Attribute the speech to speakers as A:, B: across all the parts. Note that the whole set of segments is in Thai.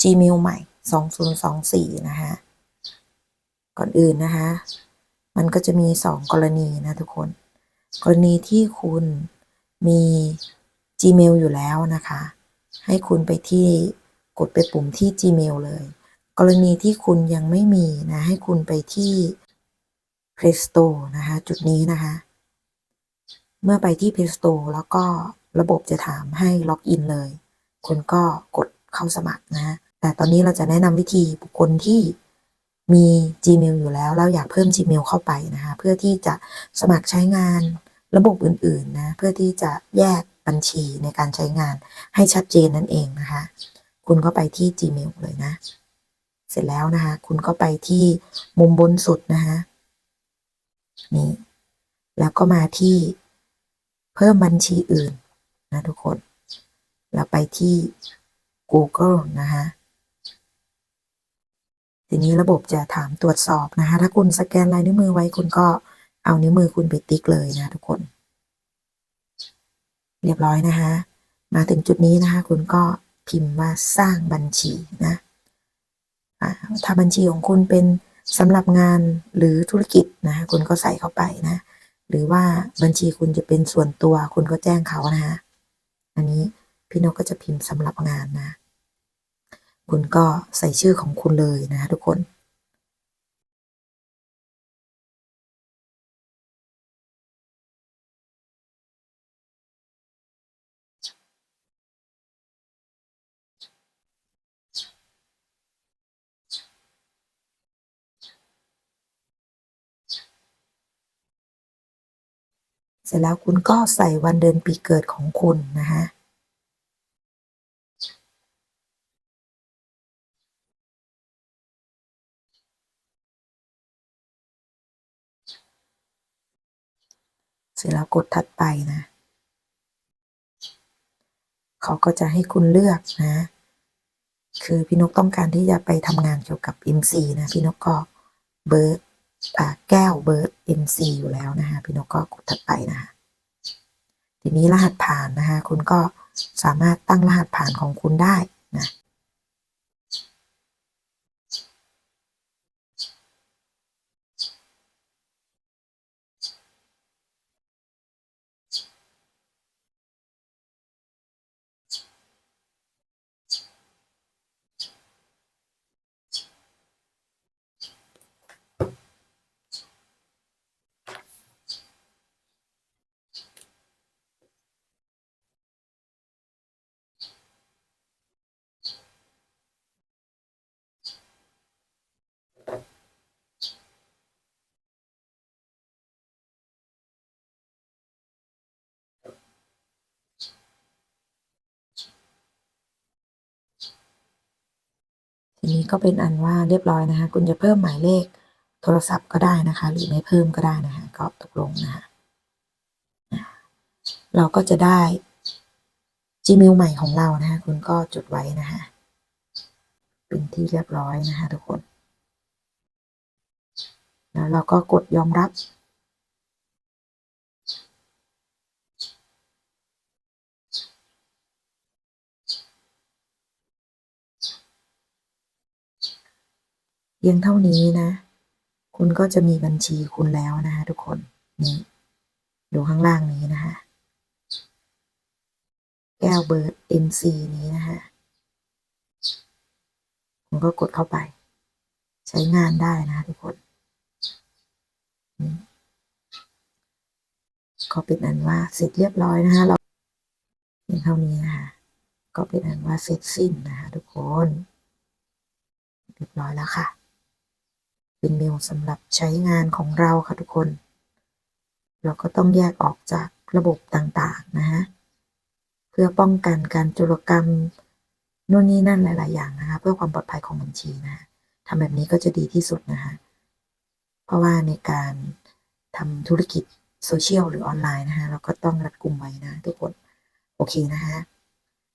A: Gmail ใหม่ 2024 นะคะก่อนอื่นนะคะ มันก็จะมี 2 กรณีนะทุกคน กรณีที่คุณมี Gmail อยู่แล้วนะคะ ให้คุณไปที่กดไปปุ่มที่ Gmail เลย กรณีที่คุณยังไม่มีนะ ให้คุณไปที่ Play Store นะคะ จุดนี้นะคะ เมื่อไปที่ Play Store แล้วก็ระบบจะถามให้ล็อกอินเลย คุณก็กด เข้าสมัครนะแต่ตอนนี้เราจะแนะนำวิธีบุคคลที่มี Gmail อยู่แล้วแล้วอยากเพิ่ม Gmail เข้าไปนะคะ เพื่อที่จะสมัครใช้งานระบบอื่นๆนะเพื่อที่จะแยกบัญชีในการใช้งานให้ชัดเจนนั่นเองนะคะ คุณก็ไปที่ Gmail เลยนะ เสร็จแล้วนะคะ คุณก็ไปที่มุมบนสุดนะคะนี่แล้วก็มาที่เพิ่มบัญชีอื่นนะทุกคน แล้วไปที่ Google นะคะทีนี้ระบบจะถามตรวจสอบนะคะ ถ้าคุณสแกนลายนิ้วมือไว้คุณก็เอานิ้วมือคุณไปติ๊กเลยนะทุกคน เรียบร้อยนะคะ มาถึงจุดนี้นะคะ คุณก็พิมพ์ว่าสร้างบัญชีนะถ้าบัญชีของคุณเป็นสำหรับงานหรือธุรกิจนะคะคุณก็ใส่เข้าไปนะ หรือว่าบัญชีคุณจะเป็นส่วนตัวคุณก็แจ้งเขานะคะอันนี้พี่นกก็จะพิมพ์สำหรับงานนะ คุณก็ใส่ชื่อของคุณเลยนะคะทุกคนเสร็จแล้วคุณก็ใส่วันเดือนปีเกิดของคุณนะคะ ร็จแล้วกดถัดไปนะ เขาก็จะให้คุณเลือกนะ คือพี่นกต้องการที่จะไปทำงานเกี่ยวกับ MC นะ พี่นกก็เบิร์ดแก้วเบิร์ด MC อยู่แล้วนะคะพี่นกก็กดถัดไปนะคะทีนี้รหัสผ่านนะคะ คุณก็สามารถตั้งรหัสผ่านของคุณได้นะ ทีนี้ก็เป็นอันว่าเรียบร้อยนะคะ คุณจะเพิ่มหมายเลขโทรศัพท์ก็ได้นะคะ หรือไม่เพิ่มก็ได้นะคะ ก็ตกลงนะคะอะเราก็จะได้ Gmail ใหม่ของเรานะคะ คุณก็จดไว้นะคะ เป็นที่เรียบร้อยนะคะทุกคน แล้วเราก็กดยอมรับ เพียงเท่านี้นะ คุณก็จะมีบัญชีคุณแล้วนะคะทุกคน นี่ดูข้างล่างนี้นะคะแก้วเบิร์ด MC นี้นะคะคุณก็กดเข้าไป ใช้งานได้นะทุกคน ก็เป็นอันว่าเสร็จเรียบร้อยนะคะเราเพียงเท่านี้นะคะก็เป็นอันว่าเสร็จสิ้นนะคะทุกคน เรียบร้อยแล้วค่ะ เป็นเมลสำหรับใช้งานของเราค่ะทุกคน เราก็ต้องแยกออกจากระบบต่างๆนะฮะ เพื่อป้องกันการโจรกรรมนู่นนี่นั่นหลาย ๆ อย่างนะคะ เพื่อความปลอดภัยของบัญชีนะะทำแบบนี้ก็จะดีที่สุดนะคะ เพราะว่าในการทำธุรกิจโซเชียลหรือออนไลน์นะคะเราก็ต้องรัดกุมไว้นะทุกคน โอเคนะคะ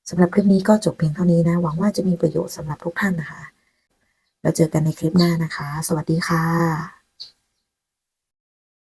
A: สำหรับคลิปนี้ก็จบเพียงเท่านี้นะ หวังว่าจะมีประโยชน์สำหรับทุกท่านนะคะ แล้วเจอกันในคลิปหน้านะคะ สวัสดีค่ะ